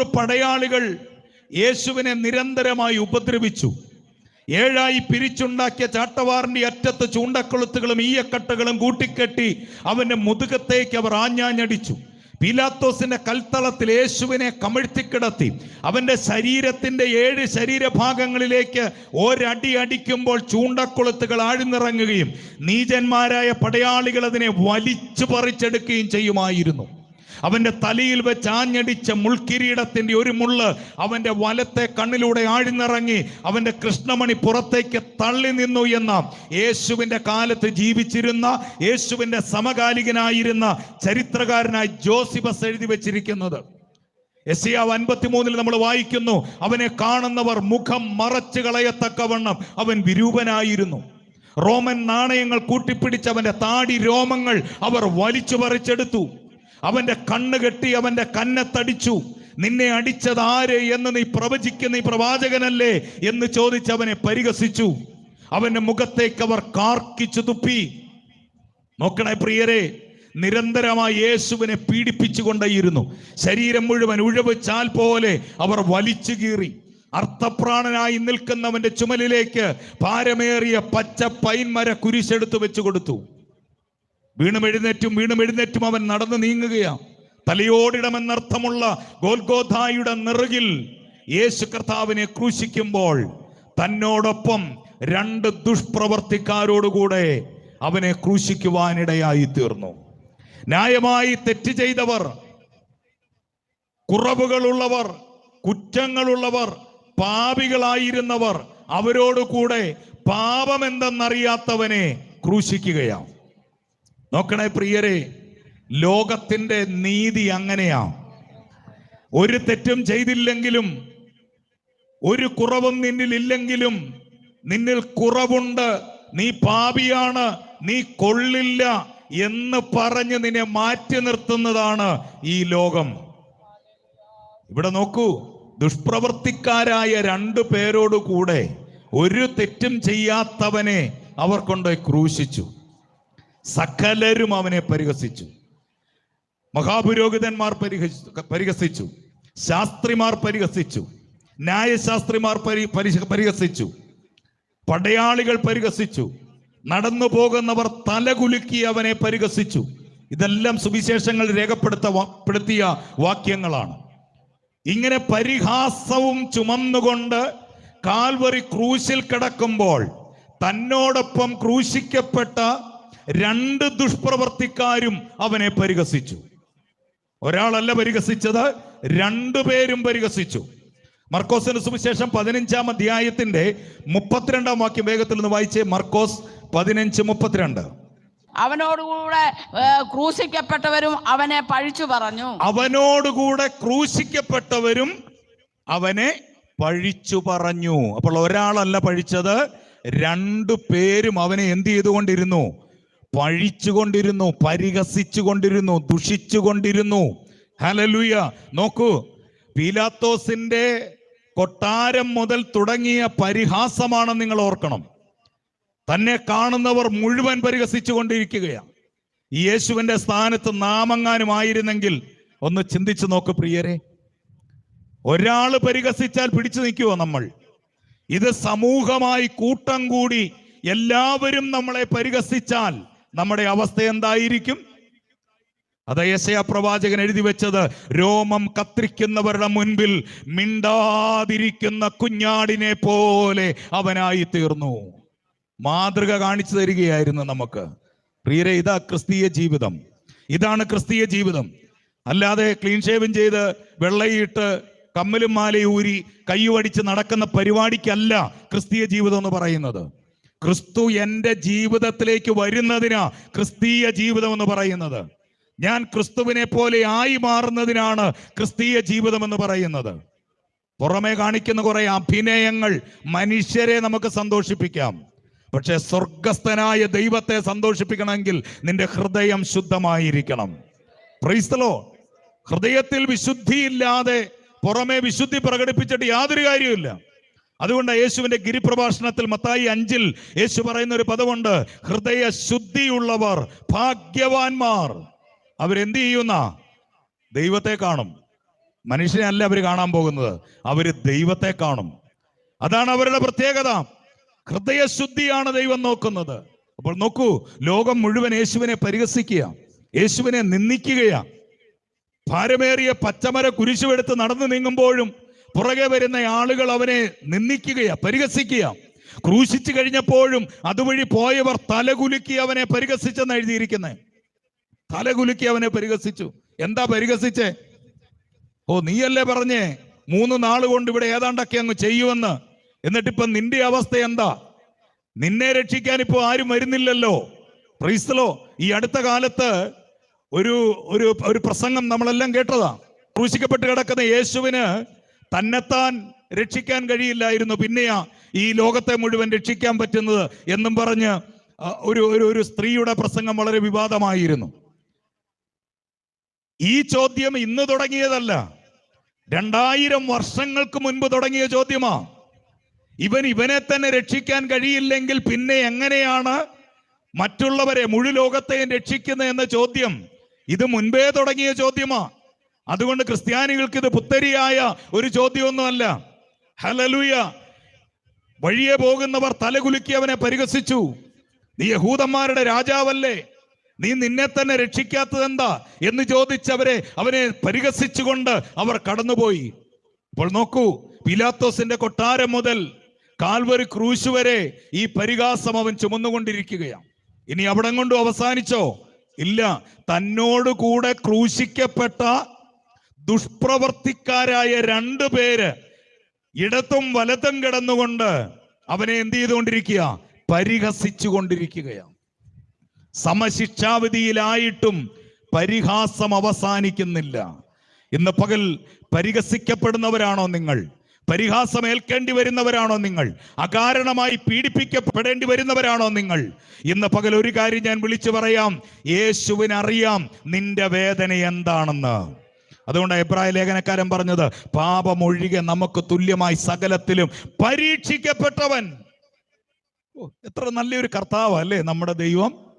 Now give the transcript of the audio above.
പടയാളികൾ യേശുവിനെ നിരന്തരമായി ഉപദ്രവിച്ചു. ഏഴായി പിരിച്ചുണ്ടാക്കിയ ചാട്ടവാറിന്റെ അറ്റത്ത് ചൂണ്ടക്കൊളുത്തുകളും ഈയക്കട്ടകളും കൂട്ടിക്കെട്ടി അവന്റെ മുതുകത്തേക്ക് അവർ ആഞ്ഞാഞ്ഞടിച്ചു. പീലാത്തോസിന്റെ കൽത്തളത്തിൽ യേശുവിനെ കമഴ്ത്തിക്കിടത്തി. അവന്റെ ശരീരത്തിന്റെ ഏഴ് ശരീരഭാഗങ്ങളിലേക്ക് ഒരടി അടിക്കുമ്പോൾ ചൂണ്ടക്കൊളുത്തുകൾ ആഴ്ന്നിറങ്ങുകയും നീചന്മാരായ പടയാളികൾ അതിനെ വലിച്ചു പറിച്ചെടുക്കുകയും ചെയ്യുമായിരുന്നു. അവന്റെ തലയിൽ വെച്ച് ആഞ്ഞടിച്ച മുൾക്കിരീടത്തിന്റെ ഒരു മുള്ള് അവന്റെ വലത്തെ കണ്ണിലൂടെ ആഴ്ന്നിറങ്ങി അവന്റെ കൃഷ്ണമണി പുറത്തേക്ക് തള്ളി നിന്നു എന്ന യേശുവിന്റെ കാലത്ത് ജീവിച്ചിരുന്ന യേശുവിന്റെ സമകാലികനായിരുന്ന ചരിത്രകാരനായി ജോസിബസ് എഴുതി വെച്ചിരിക്കുന്നത്. എസിയാവ് അൻപത്തിമൂന്നിൽ നമ്മൾ വായിക്കുന്നു അവനെ കാണുന്നവർ മുഖം മറച്ചു കളയത്തക്കവണ്ണം അവൻ വിരൂപനായിരുന്നു. റോമൻ നാണയങ്ങൾ കൂട്ടിപ്പിടിച്ച അവന്റെ താടി രോമങ്ങൾ അവർ വലിച്ചു പറിച്ചെടുത്തു അവന്റെ കണ്ണ് കെട്ടി അവന്റെ കന്നത്തടിച്ചു നിന്നെ അടിച്ചത് ആര് എന്ന് നീ പ്രവചിക്കുന്ന ഈ പ്രവാചകനല്ലേ എന്ന് ചോദിച്ച് അവനെ പരിഹസിച്ചു. അവന്റെ മുഖത്തേക്ക് അവർ കാർക്കിച്ചു തുപ്പി. നോക്കണേ പ്രിയരെ നിരന്തരമായി യേശുവിനെ പീഡിപ്പിച്ചുകൊണ്ടേയിരുന്നു. ശരീരം മുഴുവൻ ഉഴവ് ചാൽ പോലെ അവർ വലിച്ചു കീറി. അർത്ഥപ്രാണനായി നിൽക്കുന്നവന്റെ ചുമലിലേക്ക് ഭാരമേറിയ പച്ച പൈൻമര കുരിശെടുത്ത് വെച്ചു കൊടുത്തു. വീണും എഴുന്നേറ്റും വീണും എഴുന്നേറ്റും അവൻ നടന്നു നീങ്ങുകയാണ്. തലയോടിടമെന്നർത്ഥമുള്ള ഗോൽഗോധായുടെ നിറുകിൽ യേശു കർത്താവിനെ ക്രൂശിക്കുമ്പോൾ തന്നോടൊപ്പം രണ്ട് ദുഷ്പ്രവർത്തിക്കാരോടുകൂടെ അവനെ ക്രൂശിക്കുവാനിടയായി തീർന്നു ന്യായമായി തെറ്റ് ചെയ്തവർ കുറവുകളുള്ളവർ കുറ്റങ്ങളുള്ളവർ പാപികളായിരുന്നവർ അവരോടുകൂടെ പാപമെന്തെന്നറിയാത്തവനെ ക്രൂശിക്കുകയാണ്. നോക്കണേ പ്രിയരെ ലോകത്തിന്റെ നീതി അങ്ങനെയാ. ഒരു തെറ്റും ചെയ്തില്ലെങ്കിലും ഒരു കുറവും നിന്നിൽ ഇല്ലെങ്കിലും നിന്നിൽ കുറവുണ്ട് നീ പാപിയാണ് നീ കൊള്ളില്ല എന്ന് പറഞ്ഞ് നിന്നെ മാറ്റി നിർത്തുന്നതാണ് ഈ ലോകം. ഇവിടെ നോക്കൂ ദുഷ്പ്രവർത്തിക്കാരായ രണ്ടു പേരോട് കൂടെ ഒരു തെറ്റും ചെയ്യാത്തവനെ അവർ കൊണ്ടുപോയി ക്രൂശിച്ചു. സകലരും അവനെ പരിഹസിച്ചു. മഹാപുരോഹിതന്മാർ പരിഹസിച്ചു പരിഹസിച്ചു. ശാസ്ത്രിമാർ പരിഹസിച്ചു. ന്യായശാസ്ത്രിമാർ പരി പരിഹസിച്ചു. പടയാളികൾ പരിഹസിച്ചു. നടന്നു പോകുന്നവർ തലകുലുക്കി അവനെ പരിഹസിച്ചു. ഇതെല്ലാം സുവിശേഷങ്ങൾ രേഖപ്പെടുത്തപ്പെടുത്തിയ വാക്യങ്ങളാണ്. ഇങ്ങനെ പരിഹാസവും ചുമന്നുകൊണ്ട് കാൽവറി ക്രൂശിൽ കിടക്കുമ്പോൾ തന്നോടൊപ്പം ക്രൂശിക്കപ്പെട്ട രണ്ട് ദുഷ്പ്രവർത്തിക്കാരും അവനെ പരിഹസിച്ചു. ഒരാളല്ല പരിഹസിച്ചത് രണ്ടുപേരും പരിഹസിച്ചു. മർക്കോസിന് സുവിശേഷം പതിനഞ്ചാം അധ്യായത്തിന്റെ മുപ്പത്തിരണ്ടാം വാക്യം വേഗത്തിൽ നിന്ന് വായിച്ചേ. മർക്കോസ് പതിനഞ്ച് മുപ്പത്തിരണ്ട്. അവനോടുകൂടെ ക്രൂശിക്കപ്പെട്ടവരും അവനെ പഴിച്ചു പറഞ്ഞു. അവനോടുകൂടെ ക്രൂശിക്കപ്പെട്ടവരും അവനെ പഴിച്ചു പറഞ്ഞു. അപ്പോൾ ഒരാളല്ല പഴിച്ചത് രണ്ടു പേരും അവനെ എന്ത് ചെയ്തുകൊണ്ടിരുന്നു? പഴിച്ചുകൊണ്ടിരുന്നു പരിഹസിച്ചുകൊണ്ടിരുന്നു ദുഷിച്ചുകൊണ്ടിരുന്നു. ഹലലുയ നോക്കൂ പീലാത്തോസിന്റെ കൊട്ടാരം മുതൽ തുടങ്ങിയ പരിഹാസമാണ് നിങ്ങൾ ഓർക്കണം. തന്നെ കാണുന്നവർ മുഴുവൻ പരിഹസിച്ചു കൊണ്ടിരിക്കുകയാണ് യേശുവിന്റെ സ്ഥാനത്ത് നാമങ്ങാനും ആയിരുന്നെങ്കിൽ ഒന്ന് ചിന്തിച്ചു നോക്ക് പ്രിയരെ. ഒരാൾ പരിഹസിച്ചാൽ പിടിച്ചു നിൽക്കുവോ നമ്മൾ? ഇത് സമൂഹമായി കൂട്ടം കൂടി എല്ലാവരും നമ്മളെ പരിഹസിച്ചാൽ നമ്മുടെ അവസ്ഥ എന്തായിരിക്കും? അത് യശയ പ്രവാചകൻ എഴുതി വെച്ചത് രോമം കത്രിക്കുന്നവരുടെ മുൻപിൽ മിണ്ടാതിരിക്കുന്ന കുഞ്ഞാടിനെ പോലെ അവനായി തീർന്നു. മാതൃക കാണിച്ചു തരികയായിരുന്നു നമുക്ക്. പ്രിയരെ ഇതാ ക്രിസ്തീയ ജീവിതം. ഇതാണ് ക്രിസ്തീയ ജീവിതം. അല്ലാതെ ക്ലീൻ ഷേവും ചെയ്ത് വെള്ളയിട്ട് കമ്മലും മാലയും ഊരി കയ്യുവടിച്ച് നടക്കുന്ന പരിപാടിക്കല്ല ക്രിസ്തീയ ജീവിതം എന്ന് പറയുന്നത്. ക്രിസ്തു എന്റെ ജീവിതത്തിലേക്ക് വരുന്നതിനാ ക്രിസ്തീയ ജീവിതം എന്ന് പറയുന്നത്. ഞാൻ ക്രിസ്തുവിനെ പോലെ ആയി മാറുന്നതിനാണ് ക്രിസ്തീയ ജീവിതം എന്ന് പറയുന്നത്. പുറമെ കാണിക്കുന്ന കുറെ അഭിനയങ്ങൾ മനുഷ്യരെ നമുക്ക് സന്തോഷിപ്പിക്കാം. പക്ഷെ സ്വർഗസ്ഥനായ ദൈവത്തെ സന്തോഷിപ്പിക്കണമെങ്കിൽ നിന്റെ ഹൃദയം ശുദ്ധമായിരിക്കണം. പ്രൈസ്തലോ ഹൃദയത്തിൽ വിശുദ്ധിയില്ലാതെ പുറമെ വിശുദ്ധി പ്രകടിപ്പിച്ചിട്ട് യാതൊരു കാര്യവുമില്ല. അതുകൊണ്ട് യേശുവിന്റെ ഗിരിപ്രഭാഷണത്തിൽ മത്തായി അഞ്ചിൽ യേശു പറയുന്ന ഒരു പദമുണ്ട് ഹൃദയ ശുദ്ധിയുള്ളവർ ഭാഗ്യവാന്മാർ. അവരെന്ത് ചെയ്യുന്ന? ദൈവത്തെ കാണും. മനുഷ്യനെ അല്ല അവർ കാണാൻ പോകുന്നത് അവർ ദൈവത്തെ കാണും. അതാണ് അവരുടെ പ്രത്യേകത. ഹൃദയശുദ്ധിയാണ് ദൈവം നോക്കുന്നത്. അപ്പോൾ നോക്കൂ ലോകം മുഴുവൻ യേശുവിനെ പരിഹസിക്കുക യേശുവിനെ നിന്ദിക്കുകയാണ്. ഭാരമേറിയ പച്ചമര കുരിശുമെടുത്ത് നടന്നു നീങ്ങുമ്പോഴും പുറകെ വരുന്ന ആളുകൾ അവനെ നിന്ദിക്കുകയാ പരിഹസിക്കുക ക്രൂശിച്ചു കഴിഞ്ഞപ്പോഴും അതുവഴി പോയവർ തലകുലുക്കി അവനെ പരിഹസിച്ചെന്ന് എഴുതിയിരിക്കുന്നത് തലകുലുക്കി അവനെ പരിഹസിച്ചു. എന്താ പരിഹസിച്ചേ? ഓ നീയല്ലേ പറഞ്ഞേ മൂന്ന് നാൾ കൊണ്ട് ഇവിടെ ഏതാണ്ടൊക്കെ അങ്ങ് ചെയ്യുമെന്ന് എന്നിട്ടിപ്പം നിന്റെ അവസ്ഥ എന്താ? നിന്നെ രക്ഷിക്കാൻ ഇപ്പോൾ ആരും വരുന്നില്ലല്ലോ. പ്രീസ്തലോ ഈ അടുത്ത കാലത്ത് ഒരു ഒരു ഒരു പ്രസംഗം നമ്മളെല്ലാം കേട്ടതാ. ക്രൂശിക്കപ്പെട്ട് കിടക്കുന്ന യേശുവിന് തന്നെത്താൻ രക്ഷിക്കാൻ കഴിയില്ലായിരുന്നു. പിന്നെയാ ഈ ലോകത്തെ മുഴുവൻ രക്ഷിക്കാൻ പറ്റുന്നത് എന്നും പറഞ്ഞ് ഒരു ഒരു ഒരു സ്ത്രീയുടെ പ്രസംഗം വളരെ വിവാദമായിരുന്നു. ഈ ചോദ്യം ഇന്ന് തുടങ്ങിയതല്ല. രണ്ടായിരം വർഷങ്ങൾക്ക് മുൻപ് തുടങ്ങിയ ചോദ്യമാ. ഇവൻ ഇവനെ തന്നെ രക്ഷിക്കാൻ കഴിയില്ലെങ്കിൽ പിന്നെ എങ്ങനെയാണ് മറ്റുള്ളവരെ മുഴു ലോകത്തെയും രക്ഷിക്കുന്നത് എന്ന ചോദ്യം. ഇത് മുൻപേ തുടങ്ങിയ ചോദ്യമാ. അതുകൊണ്ട് ക്രിസ്ത്യാനികൾക്ക് ഇത് പുത്തരിയായ ഒരു ചോദ്യമൊന്നുമല്ല. ഹലലുയ വഴിയെ പോകുന്നവർ തലകുലുക്കി അവനെ പരിഹസിച്ചു. നീ യഹൂദന്മാരുടെ രാജാവല്ലേ? നീ നിന്നെ തന്നെ രക്ഷിക്കാത്തത് എന്താ? എന്ന് ചോദിച്ചവരെ അവനെ പരിഹസിച്ചുകൊണ്ട് അവർ കടന്നുപോയി. അപ്പോൾ നോക്കൂ പിലാത്തോസിന്റെ കൊട്ടാരം മുതൽ കാൽവരി ക്രൂശ് വരെ ഈ പരിഹാസം അവൻ ചുമന്നുകൊണ്ടിരിക്കുകയാണ്. ഇനി അവിടെ കൊണ്ടും അവസാനിച്ചോ? ഇല്ല. തന്നോട് കൂടെ ക്രൂശിക്കപ്പെട്ട ദുഷ്പ്രവർത്തിക്കാരായ രണ്ടു പേര് ഇടത്തും വലത്തും കിടന്നുകൊണ്ട് അവനെ എന്ത് ചെയ്തുകൊണ്ടിരിക്കുക? പരിഹസിച്ചു കൊണ്ടിരിക്കുകയാണ് സമശിക്ഷാവിധിയിലായിട്ടും പരിഹാസം അവസാനിക്കുന്നില്ല. ഇന്ന് പകൽ പരിഹസിക്കപ്പെടുന്നവരാണോ നിങ്ങൾ? പരിഹാസം ഏൽക്കേണ്ടി വരുന്നവരാണോ നിങ്ങൾ? അകാരണമായി പീഡിപ്പിക്കപ്പെടേണ്ടി വരുന്നവരാണോ നിങ്ങൾ? ഇന്ന് പകൽ ഒരു കാര്യം ഞാൻ വിളിച്ചു പറയാം. യേശുവിനറിയാം നിന്റെ വേദന എന്താണെന്ന്. അതുകൊണ്ട് എബ്രായ ലേഖനക്കാരൻ പറഞ്ഞത് പാപമൊഴികെ നമുക്ക് തുല്യമായി സകലത്തിലും പരീക്ഷിക്കപ്പെട്ടവൻ. എത്ര നല്ലൊരു കർത്താവ് അല്ലേ നമ്മുടെ ദൈവം.